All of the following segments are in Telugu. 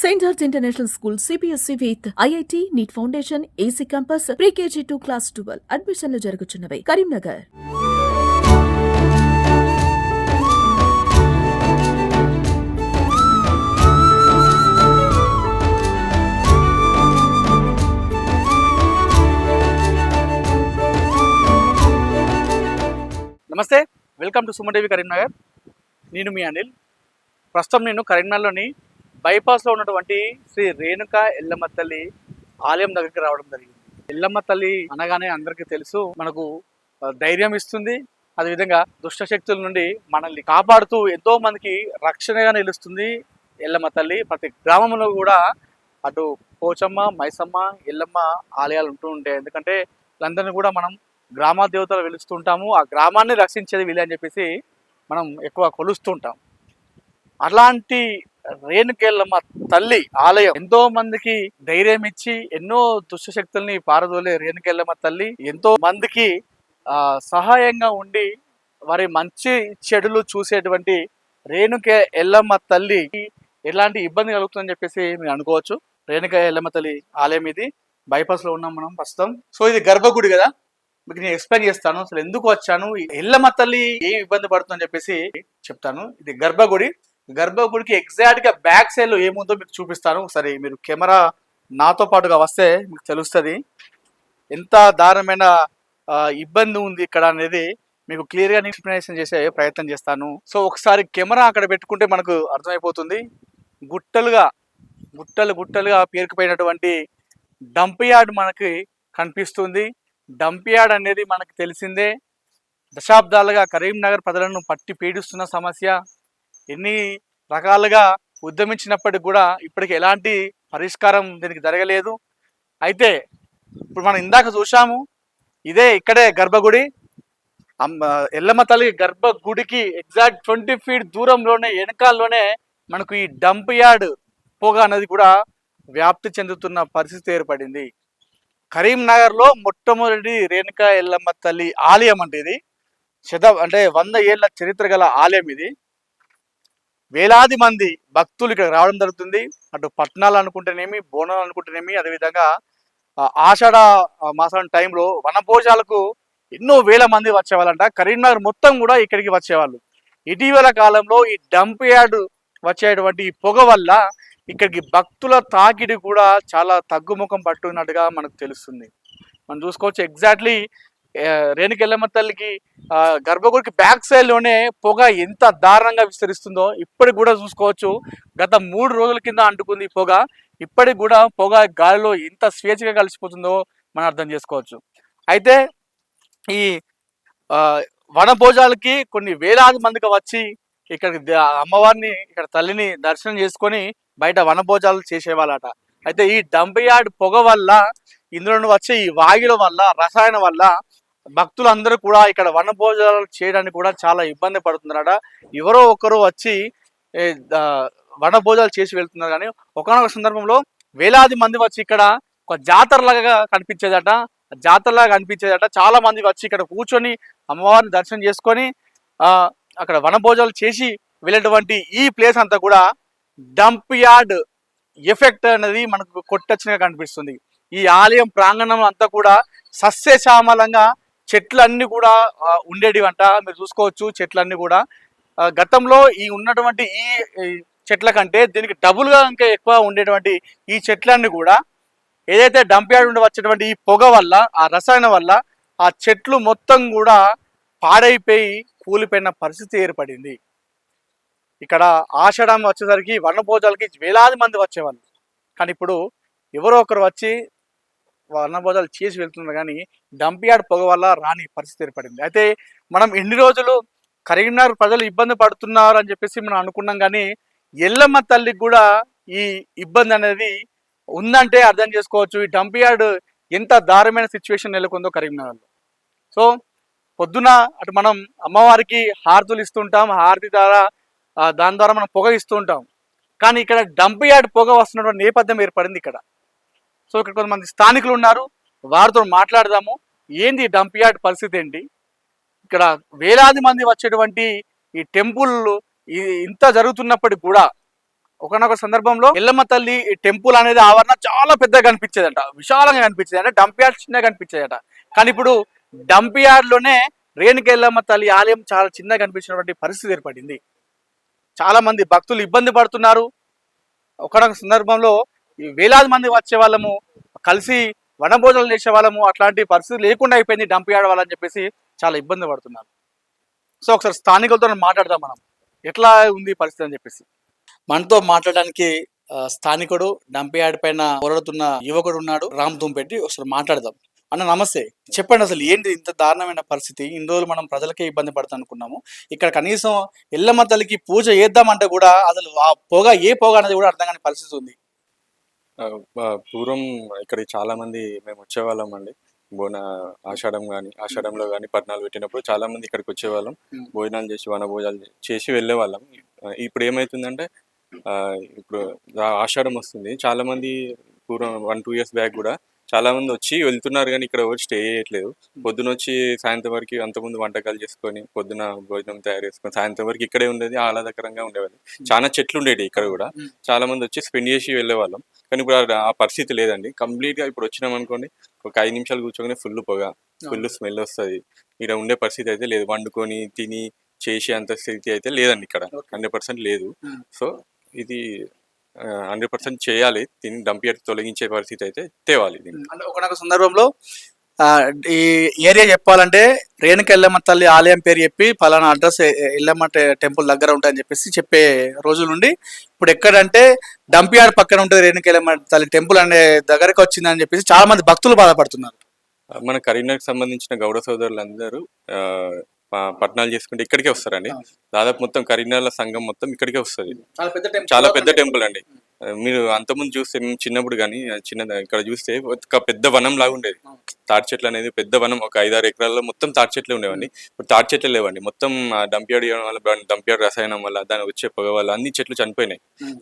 Saint George international school CBSE with IIT NEET foundation AC campus pre KG to class twelve అడ్మిషన్లు జరుగుతున్నవి కరీంనగర్ నమస్తే. వెల్కమ్ టు సుమన్ కరీంనగర్ నేను మీ అనిల్. ప్రస్తుతం నేను కరీంనగర్లోని బైపాస్లో ఉన్నటువంటి శ్రీ రేణుక ఎల్లమ్మ తల్లి ఆలయం దగ్గరికి రావడం జరిగింది. ఎల్లమ్మ తల్లి అనగానే అందరికీ తెలుసు మనకు ధైర్యం ఇస్తుంది. అదేవిధంగా దుష్ట శక్తుల నుండి మనల్ని కాపాడుతూ ఎంతో మందికి రక్షణగా నిలుస్తుంది ఎల్లమ్మ తల్లి. ప్రతి గ్రామంలో కూడా అటు పోచమ్మ మైసమ్మ ఎల్లమ్మ ఆలయాలు ఉంటూ ఉంటాయి. ఎందుకంటే వీళ్ళందరినీ కూడా మనం గ్రామ దేవతలు వెలుస్తుంటాము ఆ గ్రామాన్ని రక్షించేది వీళ్ళని అని చెప్పేసి మనం ఎక్కువ కొలుస్తుంటాం అలాంటి రేణుకేళ్ళమ్మ తల్లి ఆలయం ఎంతో మందికి ధైర్యం ఇచ్చి ఎన్నో దుష్ట శక్తుల్ని పారదోలే రేణుకేళ్ళమ్మ తల్లి. ఎంతో మందికి సహాయంగా ఉండి వారి మంచి చెడులు చూసేటువంటి రేణుక ఎల్లమ్మ తల్లి ఎలాంటి ఇబ్బంది కలుగుతుందని చెప్పేసి మీరు అనుకోవచ్చు. రేణుక ఎల్లమ్మ తల్లి ఆలయం ఇది. బైపాస్లో ఉన్నాం మనం ప్రస్తుతం. సో ఇది గర్భగుడి కదా? మీకు నేను ఎక్స్ప్లెయిన్ చేస్తాను. అసలు ఎందుకు వచ్చాను? ఎల్లమ్మ తల్లి ఏం ఇబ్బంది పడుతుందని చెప్పేసి చెప్తాను. ఇది గర్భగుడి. గర్భగుడికి ఎగ్జాక్ట్గా బ్యాక్ సైడ్లో ఏముందో మీకు చూపిస్తాను. ఒకసారి మీరు కెమెరా నాతో పాటుగా వస్తే మీకు తెలుస్తుంది. ఎంత దారుణమైన ఇబ్బంది ఉంది ఇక్కడ అనేది మీకు క్లియర్గా ఎక్స్ప్లెనేషన్ చేసే ప్రయత్నం చేస్తాను. సో ఒకసారి కెమెరా అక్కడ పెట్టుకుంటే మనకు అర్థమైపోతుంది. గుట్టలుగా గుట్టలు గుట్టలుగా పేరుకుపోయినటువంటి డంప్ యార్డ్ మనకి కనిపిస్తుంది. డంప్ యార్డ్ అనేది మనకు తెలిసిందే. దశాబ్దాలుగా కరీంనగర్ ప్రజలను పట్టి పీడిస్తున్న సమస్య. ఎన్ని రకాలుగా ఉద్యమించినప్పటికి కూడా ఇప్పటికి ఎలాంటి పరిష్కారం దీనికి జరగలేదు. అయితే ఇప్పుడు మనం ఇందాక చూసాము ఇదే ఇక్కడే గర్భగుడి. అమ్మ ఎల్లమ్మ తల్లి గర్భగుడికి ఎగ్జాక్ట్ ట్వంటీ ఫీట్ దూరంలోనే వెనకాల్లోనే మనకు ఈ డంప్ యార్డ్ పొగ అనేది కూడా వ్యాప్తి చెందుతున్న పరిస్థితి ఏర్పడింది. కరీంనగర్లో మొట్టమొదటి రేణుకా ఎల్లమ్మ తల్లి ఆలయం అంటే ఇది. శత అంటే వంద ఏళ్ళ చరిత్ర గల ఆలయం ఇది. వేలాది మంది భక్తులు ఇక్కడ రావడం జరుగుతుంది. అటు పట్టణాలు అనుకుంటేనేమి బోనాలు అనుకుంటేనేమి అదేవిధంగా ఆషాఢ మాసం టైంలో వనభోజాలకు ఎన్నో వేల మంది వచ్చేవాళ్ళంట. కరీంనగర్ మొత్తం కూడా ఇక్కడికి వచ్చేవాళ్ళు. ఇటీవల కాలంలో ఈ డంప్ యార్డ్ వచ్చేటువంటి ఈ పొగ వల్ల ఇక్కడికి భక్తుల తాకిడి కూడా చాలా తగ్గుముఖం పట్టున్నట్టుగా మనకు తెలుస్తుంది. మనం చూసుకోవచ్చు ఎగ్జాక్ట్లీ రేణుకెల్లమ్మ తల్లికి ఆ, గర్భగుడికి బ్యాక్ సైడ్లోనే పొగ ఎంత దారుణంగా విస్తరిస్తుందో ఇప్పటికి కూడా చూసుకోవచ్చు. గత మూడు రోజుల కింద అంటుకుంది ఈ పొగ. ఇప్పటికి కూడా పొగ గాలిలో ఎంత స్వేచ్ఛగా కలిసిపోతుందో మనం అర్థం చేసుకోవచ్చు. అయితే ఈ వనభోజాలకి కొన్ని వేలాది మందికి వచ్చి ఇక్కడ అమ్మవారిని ఇక్కడ తల్లిని దర్శనం చేసుకొని బయట వనభోజాలు చేసేవాళ్ళట. అయితే ఈ డంప్ యార్డ్ పొగ వల్ల ఇందులో వచ్చే ఈ వాయుల వల్ల రసాయన వల్ల భక్తులందరూ కూడా ఇక్కడ వనభోజనాలు చేయడానికి కూడా చాలా ఇబ్బంది పడుతున్నారట. ఎవరో ఒకరు వచ్చి వన ఆ, వనభోజనాలు చేసి వెళ్తున్నారు. కానీ ఒకనొక సందర్భంలో వేలాది మంది వచ్చి ఇక్కడ ఒక జాతరలాగా కనిపించేదట. జాతరలాగా కనిపించేదట. చాలా మంది వచ్చి ఇక్కడ కూర్చొని అమ్మవారిని దర్శనం చేసుకొని అక్కడ వనభోజనాలు చేసి వెళ్ళేటువంటి ఈ ప్లేస్ అంతా కూడా డంప్ యార్డ్ ఎఫెక్ట్ అనేది మనకు కొట్టచ్చినగా కనిపిస్తుంది. ఈ ఆలయం ప్రాంగణం అంతా కూడా సస్యశ్యామలంగా చెట్లన్నీ కూడా ఉండేటివి ఉండేటివంట. మీరు చూసుకోవచ్చు చెట్లన్నీ కూడా. గతంలో ఈ ఉన్నటువంటి ఈ చెట్ల కంటే దీనికి డబుల్గా ఇంకా ఎక్కువ ఉండేటువంటి ఈ చెట్లన్నీ కూడా ఏదైతే డంప్ యార్డ్ నుండి వచ్చేటువంటి ఈ పొగ వల్ల ఆ రసాయన వల్ల ఆ చెట్లు మొత్తం కూడా పాడైపోయి కూలిపోయిన పరిస్థితి ఏర్పడింది. ఇక్కడ ఆషాఢం వచ్చేసరికి వనభోజాలకి వేలాది మంది వచ్చేవాళ్ళు. కానీ ఇప్పుడు ఎవరో ఒకరు వచ్చి వర్ణబోధాలు చేసి వెళ్తున్నారు కానీ డంప్ యార్డ్ పొగ వల్ల రాని పరిస్థితి ఏర్పడింది. అయితే మనం ఎన్ని రోజులు కరీంనగర్ ప్రజలు ఇబ్బంది పడుతున్నారు అని చెప్పేసి మనం అనుకున్నాం కానీ ఎల్లమ్మ తల్లికి కూడా ఈ ఇబ్బంది అనేది ఉందంటే అర్థం చేసుకోవచ్చు. ఈ డంప్ యార్డ్ ఎంత దారుణమైన సిచ్యువేషన్ నెలకొందో కరీంనగర్లో. సో పొద్దున అటు మనం అమ్మవారికి హారతులు ఇస్తుంటాం. హారతి ద్వారా దాని ద్వారా మనం పొగ ఇస్తూ ఉంటాం కానీ ఇక్కడ డంప్ యార్డ్ పొగ వస్తున్నటువంటి నేపథ్యం ఏర్పడింది ఇక్కడ. సో ఇక్కడ కొంతమంది స్థానికులు ఉన్నారు. వారితో మాట్లాడదాము. ఏంది ఈ డంప్ యార్డ్ పరిస్థితి ఏంటి? ఇక్కడ వేలాది మంది వచ్చేటువంటి ఈ టెంపుల్ ఇంత జరుగుతున్నప్పటికి కూడా ఒకనొక సందర్భంలో ఎల్లమ్మ తల్లి టెంపుల్ అనేది ఆవరణ చాలా పెద్దగా కనిపించేదట. విశాలంగా కనిపించేది అంటే డంప్ యార్డ్ చిన్నగా కనిపించేదట. కానీ ఇప్పుడు డంప్ యార్డ్లోనే రేణుక ఎల్లమ్మ తల్లి ఆలయం చాలా చిన్నగా కనిపించినటువంటి పరిస్థితి ఏర్పడింది. చాలా మంది భక్తులు ఇబ్బంది పడుతున్నారు. ఒకనొక సందర్భంలో వేలాది మంది వచ్చే వాళ్ళము కలిసి వనభోజనాలు చేసే వాళ్ళము అట్లాంటి పరిస్థితి లేకుండా అయిపోయింది డంప్ యార్డ్ వాళ్ళని చెప్పేసి చాలా ఇబ్బంది పడుతున్నారు. సో ఒకసారి స్థానికులతో మాట్లాడదాం మనం. ఎట్లా ఉంది పరిస్థితి అని చెప్పేసి. మనతో మాట్లాడడానికి స్థానికుడు డంప్ యార్డ్ పైన పోరాడుతున్న యువకుడు ఉన్నాడు రామ్ దుంపెట్టి ఒకసారి మాట్లాడదాం. అన్న నమస్తే. చెప్పండి అసలు ఏంటి ఇంత దారుణమైన పరిస్థితి? ఇన్ని రోజులు మనం ప్రజలకే ఇబ్బంది పడతాం అనుకున్నాము ఇక్కడ కనీసం ఎల్లమ్మ తల్లికి పూజ చేద్దామంటే కూడా అసలు ఆ పొగ ఏ పొగ అనేది కూడా అర్థం కాని పరిస్థితి ఉంది. పూర్వం ఇక్కడ చాలా మంది మేము వచ్చేవాళ్ళం అండి. బోన ఆషాఢం కానీ ఆషాఢంలో కానీ పట్నాలు పెట్టినప్పుడు చాలా మంది ఇక్కడికి వచ్చేవాళ్ళం. భోజనాలు చేసి వన భోజనాలు చేసి వెళ్ళేవాళ్ళం. ఇప్పుడు ఏమవుతుందంటే ఆ, ఇప్పుడు ఆషాఢం వస్తుంది. చాలా మంది పూర్వం వన్ టూ ఇయర్స్ బ్యాక్ కూడా చాలా మంది వచ్చి వెళ్తున్నారు కానీ ఇక్కడ ఎవరు స్టే చేయట్లేదు. పొద్దున వచ్చి సాయంత్రం వరకు అంతకుముందు వంటకాలు చేసుకొని పొద్దున భోజనం తయారు చేసుకొని సాయంత్రం వరకు ఇక్కడే ఉండేది ఆహ్లాదకరంగా ఉండేవాళ్ళు. చాలా చెట్లు ఉండేవి ఇక్కడ కూడా. Hmm. చాలా మంది వచ్చి స్పెండ్ చేసి వెళ్ళేవాళ్ళం. కానీ ఇప్పుడు ఆ- పరిస్థితి లేదండి. కంప్లీట్గా ఇప్పుడు వచ్చినాం అనుకోండి ఒక ఐదు నిమిషాలు కూర్చోగానే ఫుల్ పొగ ఫుల్ స్మెల్ వస్తుంది. ఇక్కడ ఉండే పరిస్థితి అయితే లేదు. వండుకొని తిని చేసే అంత స్థితి అయితే లేదండి ఇక్కడ. హండ్రెడ్ పర్సెంట్ లేదు. Hmm. సో ఇది హండ్రెడ్ పర్సెంట్ చేయాలి. దీన్ని డంపియర్ తొలగించే పరిస్థితి అయితే తేవాలి దీన్ని. అంటే ఒకనొక సందర్భంలో ఈ ఏరియా చెప్పాలంటే రేణుక ఎల్లమ్మ తల్లి ఆలయం పేరు చెప్పి పలానా అడ్రస్ ఎల్లమ్మ టెంపుల్ దగ్గర ఉంటాయని చెప్పేసి చెప్పే రోజుల నుండి ఇప్పుడు ఎక్కడంటే డంపియార్డ్ పక్కన ఉంటుంది రేణుక ఎల్లమ్మ తల్లి టెంపుల్ అనే దగ్గరకు వచ్చిందని చెప్పేసి చాలా మంది భక్తులు బాధపడుతున్నారు. మన కరీంనగర్కి సంబంధించిన గౌడ సోదరులందరూ ఆ, ప- పట్నాలు చేసుకుంటే ఇక్కడికే వస్తారండి. దాదాపు మొత్తం కరీంనగర్ సంఘం మొత్తం ఇక్కడికే వస్తుంది. చాలా పెద్ద టెంపుల్. చాలా పెద్ద టెంపుల్ అండి. మీరు అంతకుముందు చూస్తే మేము చిన్నప్పుడు కానీ చిన్న ఇక్కడ చూస్తే ఒక పెద్ద వనం లాగా ఉండేది. తాటి చెట్లు అనేది పెద్ద వనం. ఒక ఐదారు ఎకరాల్లో మొత్తం తాటి చెట్లు ఉండేవండి. ఇప్పుడు తాటి చెట్లు లేవండి. మొత్తం డంపియాడ్ వల్ల డంపియాడ్ రసాయనం వల్ల దాని వచ్చే పొగ వల్ల అన్ని చెట్లు చనిపోయినాయి.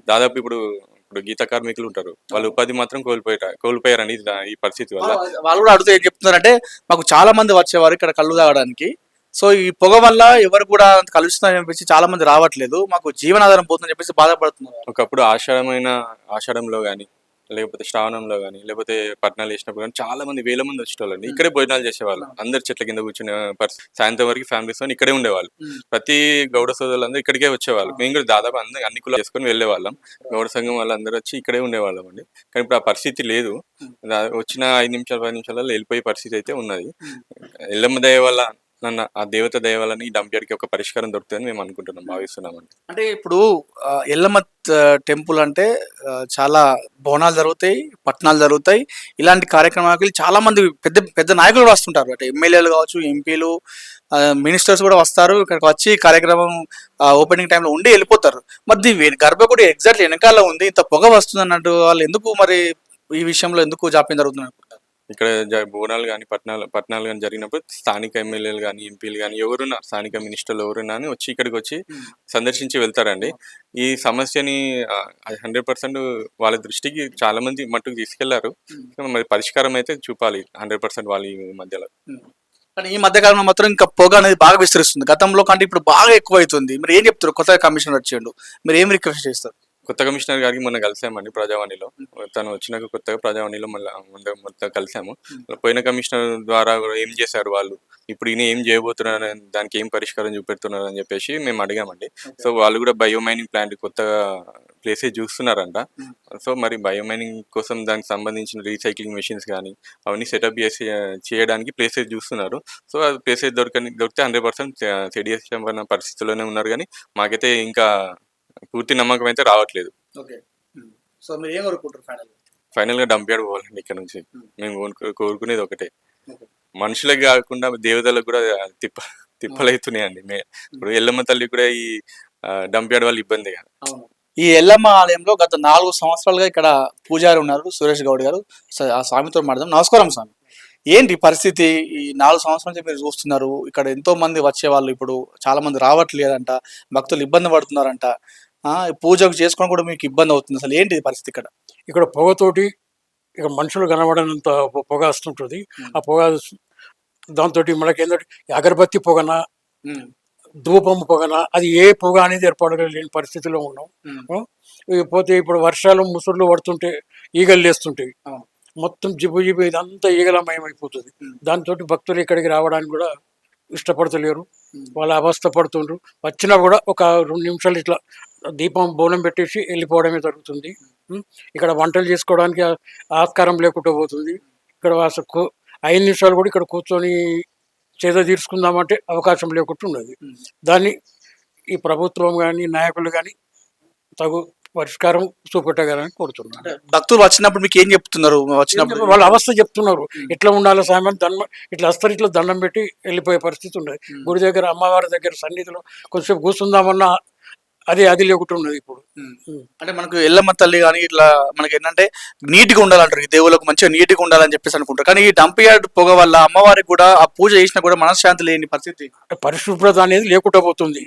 దాదాపు ఇప్పుడు ఇప్పుడు గీత కార్మికులు ఉంటారు. వాళ్ళు ఉపాధి మాత్రం కోల్పోయారు కోల్పోయారండి ఈ పరిస్థితి వల్ల. వాళ్ళు కూడా అడుగుతూ ఏం చెప్తున్నారంటే మాకు చాలా మంది వచ్చేవారు ఇక్కడ కళ్ళు తాగడానికి. సో ఈ పొగ వల్ల ఎవరు కూడా కలుస్తున్నారని చెప్పేసి చాలా మంది రావట్లేదు. మాకు జీవనాధారం పోతుందని చెప్పేసి బాధపడుతున్నారు. ఒకప్పుడు ఆషాఢమైన ఆషాఢంలో కానీ లేకపోతే శ్రావణంలో కానీ లేకపోతే పట్నాలు వేసినప్పుడు కానీ చాలా మంది వేల మంది వచ్చేవాళ్ళండి ఇక్కడే భోజనాలు చేసేవాళ్ళు. అందరు చెట్ల కింద కూర్చునే సాయంత్రం వరకు ఫ్యామిలీస్తో ఇక్కడే ఉండేవాళ్ళు. ప్రతి గౌడ సోదరులందరూ ఇక్కడికే వచ్చేవాళ్ళు. మేము కూడా దాదాపు అందరూ అన్ని కులాలు చేసుకొని వెళ్ళేవాళ్ళం. గౌడ సంఘం వాళ్ళందరూ వచ్చి ఇక్కడే ఉండేవాళ్ళం అండి. కానీ ఇప్పుడు ఆ పరిస్థితి లేదు. వచ్చిన ఐదు నిమిషాలు పది నిమిషాలలో వెళ్ళిపోయే పరిస్థితి అయితే ఉన్నది. ఎల్లమ్మ దయ వల్ల నన్ను ఆ దేవత దేవాలని వల్ల ఈ ఒక పరిష్కారం దొరుకుతుందని మేము అనుకుంటున్నాం భావిస్తున్నాం అంటే ఇప్పుడు ఎల్లమత్ ఎల్లమ్మ టెంపుల్ అంటే చాలా బోనాలు జరుగుతాయి పట్టణాలు జరుగుతాయి. ఇలాంటి కార్యక్రమాలకు చాలా మంది పెద్ద పెద్ద నాయకులు వస్తుంటారు. అంటే ఎమ్మెల్యేలు కావచ్చు ఎంపీలు మినిస్టర్స్ కూడా వస్తారు. ఇక్కడికి వచ్చి కార్యక్రమం ఓపెనింగ్ టైంలో ఉండి వెళ్ళిపోతారు. మరి దీని గర్భగుడి ఎగ్జాక్ట్లీ వెనకాల ఉంది ఇంత పొగ వస్తుంది అన్నట్టు వాళ్ళు ఎందుకు మరి ఈ విషయంలో ఎందుకు జాప్యం జరుగుతున్నారు? ఇక్కడ బోనాలు కానీ పట్నాలు పట్నాలు కానీ జరిగినప్పుడు స్థానిక ఎమ్మెల్యేలు కానీ ఎంపీలు కానీ ఎవరున్నా స్థానిక మినిస్టర్లు ఎవరున్నా అని వచ్చి ఇక్కడికి వచ్చి సందర్శించి వెళ్తారండి. ఈ సమస్యని హండ్రెడ్ పర్సెంట్ వాళ్ళ దృష్టికి చాలా మంది మట్టుకు తీసుకెళ్ళారు. మరి పరిష్కారం అయితే చూపాలి హండ్రెడ్ పర్సెంట్ వాళ్ళ ఈ మధ్యలో. కానీ ఈ మధ్య కాలంలో మాత్రం ఇంకా పొగ అనేది బాగా విస్తరిస్తుంది. గతంలో కంటే ఇప్పుడు బాగా ఎక్కువ అవుతుంది మీరు ఏం చెప్తారు? కొత్తగా కమిషనర్ వచ్చిండు మీరు ఏం రిక్వెస్ట్ చేస్తారు? కొత్త కమిషనర్ గారికి మొన్న కలిసామండి ప్రజావాణిలో. తను వచ్చినాక కొత్తగా ప్రజావాణిలో మళ్ళీ మొత్తం కలిసాము. పోయిన కమిషనర్ ద్వారా కూడా ఏం చేశారు వాళ్ళు? ఇప్పుడు ఈయన ఏం చేయబోతున్నారు దానికి ఏం పరిష్కారం చూపెడుతున్నారు అని చెప్పేసి మేము అడిగామండి. సో వాళ్ళు కూడా బయోమైనింగ్ ప్లాంట్ కొత్తగా ప్లేసెస్ చూస్తున్నారంట. సో మరి బయోమైనింగ్ కోసం దానికి సంబంధించిన రీసైక్లింగ్ మెషిన్స్ కానీ అవన్నీ సెటప్ చేసి చేయడానికి ప్లేసెస్ చూస్తున్నారు. సో ఆ ప్లేసెస్ దొరకని దొరికితే హండ్రెడ్ పర్సెంట్ సెడిఎస్ పరిస్థితుల్లోనే ఉన్నారు. కానీ మాకైతే ఇంకా పూర్తి నమ్మకం అయితే రావట్లేదు. ఓకే. సో మీరు ఏం కోరుకుంటారు ఫైనల్ ఫైనల్గా డంప్యార్డ్ పోవాలండి ఇక్కడ నుంచి. మేము. కోరుకు- కోరుకునేది ఒకటే. మనుషులకు కాకుండా దేవతలకు కూడా తిప్ప తిప్పలవుతున్నాయండి మే ఇప్పుడు ఎల్లమ్మ తల్లి కూడా ఈ డంప్యార్డ్ వాళ్ళ ఇబ్బంది కదా. ఈ ఎల్లమ్మ ఆలయంలో గత నాలుగు సంవత్సరాలుగా ఇక్కడ పూజారి ఉన్నారు సురేష్ గౌడ్ గారు. ఆ స్వామితో మాట్లాడదాం. నమస్కారం స్వామి. ఏంటి పరిస్థితి? ఈ నాలుగు సంవత్సరాల నుంచి మీరు చూస్తున్నారు. ఇక్కడ ఎంతో మంది వచ్చే వాళ్ళు ఇప్పుడు చాలా మంది రావట్లేదంట. భక్తులు ఇబ్బంది పడుతున్నారంట. పూజకు చేసుకోవడం కూడా మీకు ఇబ్బంది అవుతుంది. అసలు ఏంటి పరిస్థితి ఇక్కడ? ఇక్కడ పొగతోటి ఇక్కడ మనుషులు కనబడనంత పొగ వస్తుంటుంది. ఆ పొగ దాంతో మనకి ఏంటంటే అగరబత్తి పొగన ధూపం పొగన అది ఏ పొగ అనేది ఏర్పడలేని పరిస్థితిలో ఉన్నాం? ఇక పోతే ఇప్పుడు వర్షాలు ముసుర్లు పడుతుంటే ఈగలు లేస్తుంటాయి. మొత్తం జిబు జిబు ఇదంతా ఈగలమయం అయిపోతుంది. దాంతో భక్తులు ఇక్కడికి రావడానికి కూడా ఇష్టపడతలేరు. వాళ్ళ అవస్థ పడుతుండ్రు వచ్చినా కూడా ఒక రెండు నిమిషాలు ఇట్లా దీపం బోనం పెట్టేసి వెళ్ళిపోవడమే జరుగుతుంది. ఇక్కడ వంటలు చేసుకోవడానికి ఆస్కారం లేకుండా పోతుంది ఇక్కడ అసలు ఐదు నిమిషాలు కూడా ఇక్కడ కూర్చొని చేద తీర్చుకుందామంటే అవకాశం లేకుండా ఉన్నది ఉమ్. దాన్ని ఈ ప్రభుత్వం కానీ నాయకులు కానీ తగు పరిష్కారం చూపెట్టగలని కోరుతున్నాను అంటే భక్తులు వచ్చినప్పుడు మీకు ఏం చెప్తున్నారు వచ్చినప్పుడు వాళ్ళ అవస్థ చెప్తున్నారు. ఎట్లా ఉండాలి సాయం దండం ఇట్లా వస్తారు ఇట్లా దండం పెట్టి వెళ్ళిపోయే పరిస్థితి ఉన్నది ఉమ్. గుడి దగ్గర అమ్మవారి దగ్గర సన్నిధిలో కొంచెం కూర్చుందామన్నా అది అది లేకుండా ఉన్నది ఇప్పుడు. అంటే మనకు ఎల్లమ్మ తల్లి కానీ ఇట్లా మనకి ఏంటంటే నీట్గా ఉండాలంటారు. ఈ దేవులకు మంచిగా నీట్గా ఉండాలని చెప్పేసి అనుకుంటారు. కానీ ఈ డంప్ యార్డ్ పొగ వల్ల అమ్మవారికి కూడా ఆ పూజ చేసినా కూడా మనశ్శాంతి లేని పరిస్థితి. పరిశుభ్రత అనేది లేకుండా పోతుంది.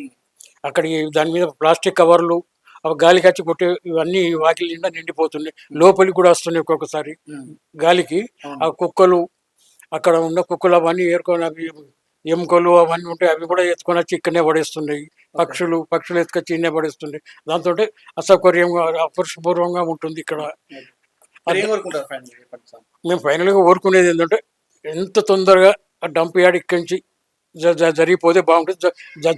అక్కడ ఈ దాని మీద ప్లాస్టిక్ కవర్లు అవి గాలి కచ్చి కొట్టే ఇవన్నీ వాకిలి నిండా నిండిపోతున్నాయి. లోపలికి కూడా వస్తున్నాయి ఒక్కొక్కసారి. గాలికి ఆ కుక్కలు అక్కడ ఉన్న కుక్కలు అవన్నీ ఏరుకొని అవి ఎముకలు అవన్నీ ఉంటాయి అవి కూడా ఎత్తుకొని వచ్చి ఇక్కడనే పడేస్తున్నాయి. పక్షులు పక్షులు ఎత్తుకొచ్చి ఇన్నే పడేస్తున్నాయి. దాంతో అసౌకర్యంగా అపరిశుభ్రంగా ఉంటుంది ఇక్కడ. మేము ఫైనల్గా కోరుకునేది ఏంటంటే ఎంత తొందరగా ఆ డంప్ యార్డ్ ఇక్కడి నుంచి జ- జ- జరిగిపోతే బాగుంటుంది.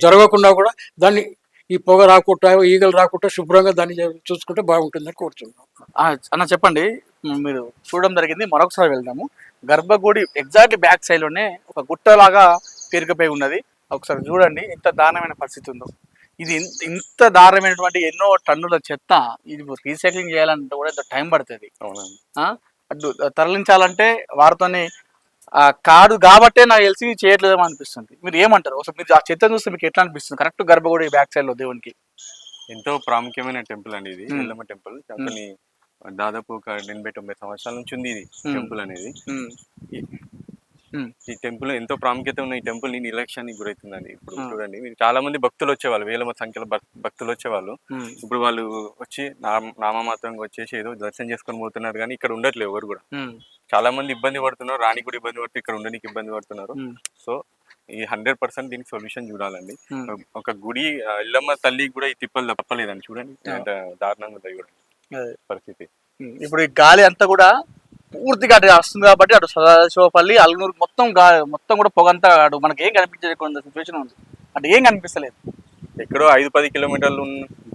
జరగకుండా కూడా దాన్ని ఈ పొగ రాకుండా ఈగలు రాకుండా శుభ్రంగా దాన్ని చూసుకుంటే బాగుంటుందని కోరుతున్నాం ఆ, అన్న చెప్పండి మీరు చూడడం జరిగింది. మరొకసారి వెళ్దాము. గర్భగుడి ఎగ్జాక్ట్ బ్యాక్ సైడ్లోనే ఒక గుట్టలాగా పేరుకుపోయి ఉన్నది. ఒకసారి చూడండి ఎంత దారుణమైన పరిస్థితి ఉందో. ఇది ఇంత దారుణమైనటువంటి ఎన్నో టన్నుల చెత్త ఇది రీసైక్లింగ్ చేయాలంటే కూడా ఇంత టైం పడుతుంది? అటు తరలించాలంటే వారితోని కాడు కాబట్టే నాకు తెలిసి చేయట్లేదేమో అనిపిస్తుంది. మీరు ఏమంటారు? అసలు మీరు ఆ చెత్త చూస్తే మీకు ఎట్లా అనిపిస్తుంది? కరెక్ట్ గర్భగుడి బ్యాక్ సైడ్లో దేవునికి. ఎంతో ప్రాముఖ్యమైన టెంపుల్ అండి ఇది. మ్మ్. ఎల్లమ్మ టెంపుల్. దాదాపు ఒక ఎనభై తొంభై సంవత్సరాల నుంచి ఉంది ఇది. టెంపుల్ అనేది. ఈ టెంపుల్ ఎంతో ప్రాముఖ్యత ఉన్న ఈ టెంపుల్ని నిర్లక్ష్యానికి గురవుతుందండి ఇప్పుడు. చూడండి మీరు చాలా మంది భక్తులు వచ్చేవాళ్ళు వేల సంఖ్యలో భక్- భక్తులు వచ్చేవాళ్ళు. ఇప్పుడు వాళ్ళు వచ్చి నామ- నామమాత్రంగా వచ్చేసి ఏదో దర్శనం చేసుకొని పోతున్నారు కానీ ఇక్కడ ఉండట్లేదు ఎవరు కూడా. చాలా మంది ఇబ్బంది పడుతున్నారు రాణి కూడా ఇబ్బంది పడుతూ ఇక్కడ ఉండడానికి ఇబ్బంది పడుతున్నారు. సో ఈ హండ్రెడ్ పర్సెంట్ దీనికి సొల్యూషన్ చూడాలండి. ఒక గుడి ఆ, ఎల్లమ్మ తల్లి కూడా ఈ తిప్పలు తప్పలేదండి చూడండి. దారుణంగా. పరిస్థితి. ఇప్పుడు ఈ గాలి అంతా కూడా పూర్తిగా అటు వస్తుంది కాబట్టి అటు సదాశివపల్లి అల్నూరు మొత్తం మొత్తం కూడా పొగంతా అటు మనకి ఏం కనిపించకుండా సిచ్యువేషన్ ఉంది. అటు ఏం కనిపిస్తలేదు. ఎక్కడో ఐదు పది కిలోమీటర్లు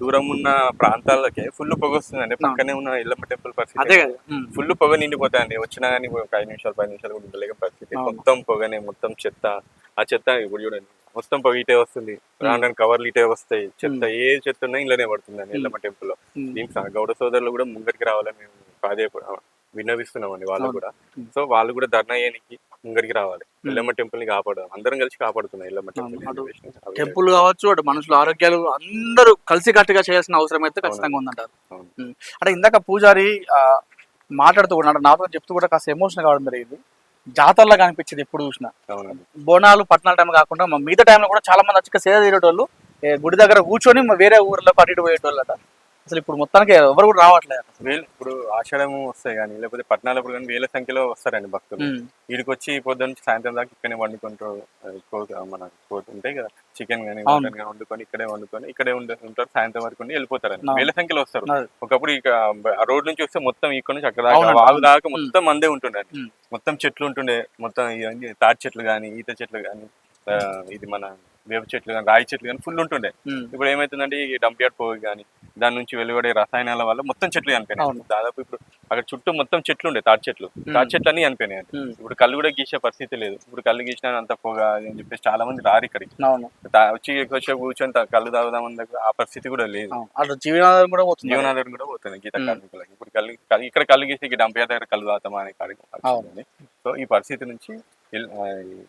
దూరం ఉన్న ప్రాంతాలకే ఫుల్ పొగ వస్తుందండి. పక్కనే ఉన్న ఎల్లమ్మ టెంపుల్ అదే పరిస్థితి ఫుల్ పొగ నిండిపోతాయండి. వచ్చినా కానీ ఒక ఐదు నిమిషాలు పది నిమిషాలు కూడా ఉండలేక పరిస్థితి. మొత్తం పొగనే మొత్తం చెత్త. ఆ చెత్త ఇప్పుడు చూడండి మొత్తం పొగ ఇటే వస్తుంది. రాను కవర్లు ఇటే వస్తాయి. చెత్త ఏ చెత్త ఉన్నా ఇళ్ళనే పడుతుందండి ఎల్లమ్మ టెంపుల్లో ఉమ్, దీనికి గౌడ సోదరులు కూడా ముంగరికి రావాలని మేము అదే విన్నవిస్తున్నామండి వాళ్ళు. కూడా. సో వాళ్ళు కూడా ధర్నా చేయడానికి రావాలి. ఎల్లమ్మ టెంపుల్ని కాపాడదాం. అందరం కలిసి కాపాడుతున్నాం ఎల్లమ్మ టెంపుల్ టెంపుల్ కావచ్చు అటు మనుషుల ఆరోగ్యాలు అందరూ కలిసి కట్టుగా చేయాల్సిన అవసరం అయితే ఖచ్చితంగా ఉందంటారు. అంటే ఇందాక పూజారి ఆ, మాట్లాడుతూ ఉన్నాడు. నాతో చెప్తూ కూడా కాస్త ఎమోషన్ కావడం జరిగింది. జాతరలా కనిపించింది ఎప్పుడు చూసినా. బోనాలు పట్టణాల టైం కాకుండా మిగతా టైంలో కూడా చాలా మంది వచ్చి సేద తీరేటోళ్ళు గుడి దగ్గర కూర్చొని వేరే ఊర్లో పట్టి ఇటు పోయేటోళ్ళు అట అసలు ఇప్పుడు మొత్తానికి ఎవరు కూడా రావట్లేదు వేలు ఇప్పుడు ఆషాఢము వస్తాయి కానీ లేకపోతే పట్టణాలప్పుడు కానీ వేల సంఖ్యలో వస్తారండి భక్తులు వీడికి వచ్చి పొద్దున్న నుంచి సాయంత్రం దాకా ఇక్కడే వండుకుంటారు అది కో- మన ఉంటాయి కదా చికెన్ కానీ. మటన్ కానీ వండుకొని ఇక్కడే వండుకొని ఇక్కడే ఉంటారు సాయంత్రం వరకు వెళ్ళిపోతారండి. వేల సంఖ్యలో వస్తారు. ఒకప్పుడు ఇక రోడ్ నుంచి వస్తే మొత్తం ఇక్కడ నుంచి అక్కడ దాకా అవును. దాకా. మొత్తం మందే ఉంటుండే. మొత్తం చెట్లు ఉంటుండే మొత్తం ఇవన్నీ తాటి చెట్లు కానీ ఈత చెట్లు కానీ ఇది మన వేప చెట్లు కానీ రాయి చెట్లు కానీ ఫుల్ ఉంటుండే. ఇప్పుడు ఏమైతుందంటే ఈ డంప్ యార్డ్ పోయి కానీ దాని నుంచి వెలువడే రసాయనాల వల్ల మొత్తం చెట్లు అవును. చనిపోయినాయి దాదాపు ఇప్పుడు అక్కడ చుట్టూ మొత్తం చెట్లు ఉండే తాటి చెట్లు. తాటి చెట్లు అన్ని చనిపోయినాయి ఉమ్, ఇప్పుడు కళ్ళు కూడా గీసే పరిస్థితి లేదు. ఇప్పుడు కళ్ళు గీసినా అంత పొగ అని చెప్పేసి చాలా మంది రారు ఇక్కడికి. వచ్చి ఎక్కువసేపు కూర్చొని కళ్ళు తాగుదామని దగ్గర ఆ పరిస్థితి కూడా లేదు. అవును. అటు జీవనాధారం కూడా పోతుంది. జీవనాధారం కూడా పోతుంది గీత. కార్మికులకి ఇప్పుడు కళ్ళు ఇక్కడ కళ్ళు గీసి డంప్ యార్డ్ దగ్గర కళ్ళు తాగుతామా అనే వచ్చింది సో ఈ పరిస్థితి నుంచి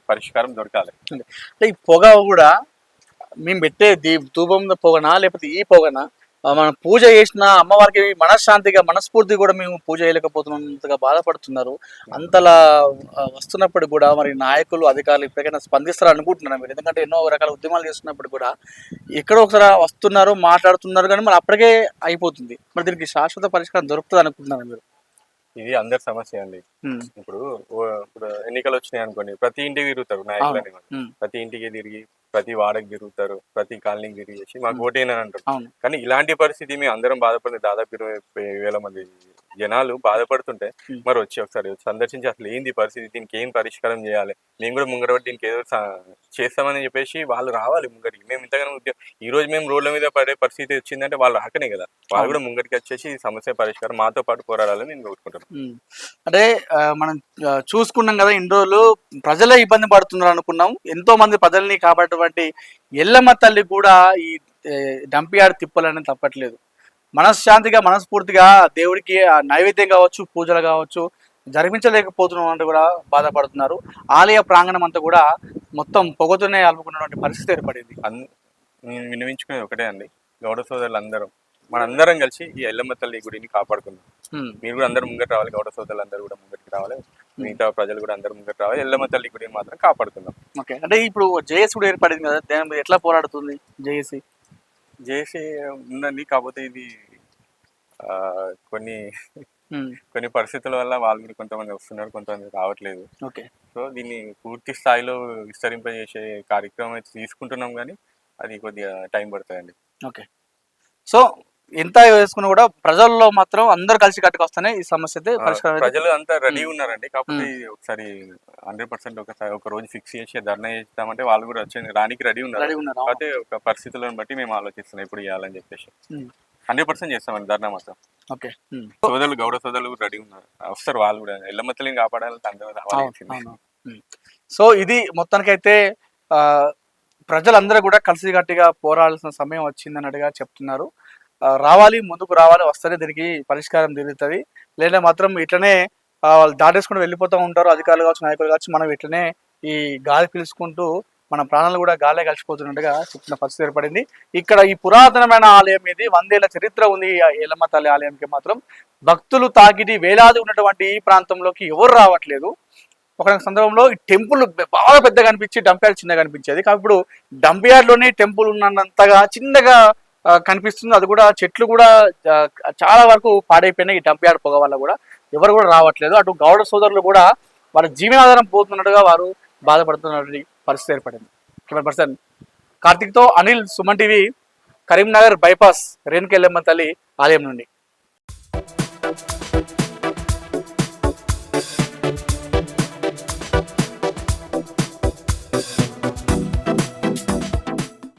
పరిష్కారం దొరకాలి. అంటే ఈ పొగ కూడా మేము పెట్టే దీ ధూపం పొగనా లేకపోతే ఈ పొగనా? మనం పూజ చేసిన అమ్మవారికి మనశ్శాంతిగా మనస్ఫూర్తి కూడా మేము పూజ చేయలేకపోతున్నంతగా బాధపడుతున్నారు. అంతలా వస్తున్నప్పుడు కూడా మరి నాయకులు అధికారులు ఇప్పటికైనా స్పందిస్తారు అనుకుంటున్నాను మీరు ఎందుకంటే ఎన్నో రకాల ఉద్యమాలు చేస్తున్నప్పుడు కూడా ఎక్కడో ఒకసారి వస్తున్నారు మాట్లాడుతున్నారు కానీ మరి అప్పటికే అయిపోతుంది. మరి దీనికి శాశ్వత పరిష్కారం దొరుకుతుంది అనుకుంటున్నాను మీరు? ఇది అందరి సమస్య అండి. ఇప్పుడు ఇప్పుడు ఎన్నికలు వచ్చినాయి అనుకోండి ప్రతి ఇంటికి తిరుగుతారు నాయకులని ఉమ్, ప్రతి ఇంటికి తిరిగి ప్రతి వాడకి తిరుగుతారు ప్రతి కాలనీకి తిరిగి చేసి మాకు ఓటేనా అంటారు. కానీ ఇలాంటి పరిస్థితి మేము అందరం బాధపడుతుంది దాదాపు ఇరవై వేల మంది జనాలు బాధపడుతుంటే. మరి వచ్చి ఒకసారి సందర్శించి అసలు ఏంది పరిస్థితి దీనికి ఏం పరిష్కారం చేయాలి? మేము కూడా ముంగర పడి దీనికి ఏదో చేస్తామని చెప్పేసి వాళ్ళు రావాలి ముంగరికి మేము ఇంతగానో ఉద్య- ఈ రోజు మేము రోడ్ల మీద పడే పరిస్థితి వచ్చిందంటే వాళ్ళు రాకనే కదా. వాళ్ళు. కూడా ముంగరికి వచ్చేసి ఈ సమస్య పరిష్కారం మాతో పాటు పోరాడాలని నేను కోరుకుంటున్నాను. అంటే మనం చూసుకున్నాం కదా ఇన్ని రోజులు ప్రజలే ఇబ్బంది పడుతున్నారు అనుకున్నాం. ఎంతో మంది ప్రజల్ని కాపాడేటువంటి ఎల్లమ్మ తల్లి కూడా ఈ డంపియాడ్ తిప్పాలని తప్పట్లేదు. మనశ్శాంతిగా మనస్ఫూర్తిగా దేవుడికి నైవేద్యం కావచ్చు పూజలు కావచ్చు జరిపించలేకపోతున్నాం అంటే కూడా బాధపడుతున్నారు. ఆలయ ప్రాంగణం అంతా కూడా మొత్తం పొగతోనే అలుపుకున్నటువంటి పరిస్థితి ఏర్పడింది. నేను విన్నవించుకునేది ఒకటే అండి. గౌడ సోదరులు అందరం మనందరం కలిసి ఈ ఎల్లమ్మ తల్లి గుడిని కాపాడుకుందాం. మీరు కూడా అందరు ముంగట రావాలి గౌడ సోదరులు అందరూ కూడా ముంగటికి రావాలి. మిగతా ప్రజలు కూడా అందరు ముంగట రావాలి. ఎల్లమ్మ తల్లి గుడిని మాత్రం కాపాడుకుందాం. ఓకే. అంటే ఇప్పుడు జేఏసీ కూడా ఏర్పడింది కదా దాని మీద ఎట్లా పోరాడుతుంది జేఏసీ? చేసి ఉందండి కాకపోతే ఇది ఆ, కొన్ని కొన్ని పరిస్థితుల వల్ల వాళ్ళు కూడా కొంతమంది వస్తున్నారు కొంతమంది రావట్లేదు. ఓకే. సో దీన్ని పూర్తి స్థాయిలో విస్తరింపజేసే కార్యక్రమం అయితే తీసుకుంటున్నాం కానీ అది కొద్దిగా టైం పడుతుందండి. ఓకే. సో ఎంత వేసుకున్నా కూడా ప్రజల్లో మాత్రం అందరు కలిసి కట్టుకొస్తేనే ఈ సమస్య అయితే పరిష్కారం అయితే- ప్రజలు అంతా రెడీ. ఉన్నారండి. కాకపోతే ఇది ఒకసారి హండ్రెడ్ పర్సెంట్ ఒకసారి ఒక రోజు ఫిక్స్ చేసి ధర్నా చేస్తామంటే వాళ్ళు కూడా వచ్చి రానికి రెడీ ఉన్నారు. కాకపోతే ఒక పరిస్థితులను బట్టి మేము ఆలోచిస్తున్నాం ఇప్పుడు చేయాలని చెప్పేసి. హండ్రెడ్ పర్సెంట్ చేస్తామండి ధర్నా మాత్రం. ఓకే. సోదరులు గౌడ సోదరులు కూడా రెడీ ఉన్నారు. వస్తారు వాళ్ళు కూడా. ఎల్లమ్మ తల్లిని కాపాడాలంటే అందరూ. సో ఇది మొత్తానికైతే ఆ, ప్రజలందరూ కూడా కలిసికట్టుగా పోరాడాల్సిన సమయం వచ్చింది అన్నట్టుగా చెప్తున్నారు. రావాలి ముందుకు రావాలి వస్తేనే దీనికి పరిష్కారం తిరుగుతుంది లేదా మాత్రం ఇట్లనే వాళ్ళు దాటేసుకుని వెళ్ళిపోతూ ఉంటారు. అధికారులు కావచ్చు నాయకులు కావచ్చు మనం ఇట్లనే ఈ గాలి పీల్చుకుంటూ మన ప్రాణాలు కూడా గాలే కలిసిపోతున్నట్టుగా చెప్తున్న పరిస్థితి ఏర్పడింది. ఇక్కడ ఈ పురాతనమైన ఆలయం ఇది. వందేళ్ళ చరిత్ర ఉంది ఈ ఎల్లమ్మ తల్లి ఆలయంకి మాత్రం. భక్తులు తాకిడి వేలాది ఉన్నటువంటి ఈ ప్రాంతంలోకి ఎవరు రావట్లేదు. ఒక సందర్భంలో ఈ టెంపుల్ బాగా పెద్దగా అనిపించి డంప్యార్డ్ చిన్నగా కనిపించేది కాబట్టి ఇప్పుడు డంప్ యార్డ్లోనే టెంపుల్ ఉన్నంతగా చిన్నగా కనిపిస్తుంది. అది కూడా చెట్లు కూడా చాలా వరకు పాడైపోయినాయి ఈ డంప్యార్డ్ పొగ వల్ల కూడా. ఎవరు కూడా రావట్లేదు. అటు గౌడ సోదరులు కూడా వాళ్ళ జీవనాధారం పోతున్నట్టుగా వారు బాధపడుతున్నటువంటి పరిస్థితి ఏర్పడింది. కెమెరా పర్సన్ కార్తిక్తో అనిల్ సుమన్ టీవీ కరీంనగర్ బైపాస్ రేణుకెళ్ళమ్మ తల్లి ఆలయం నుండి.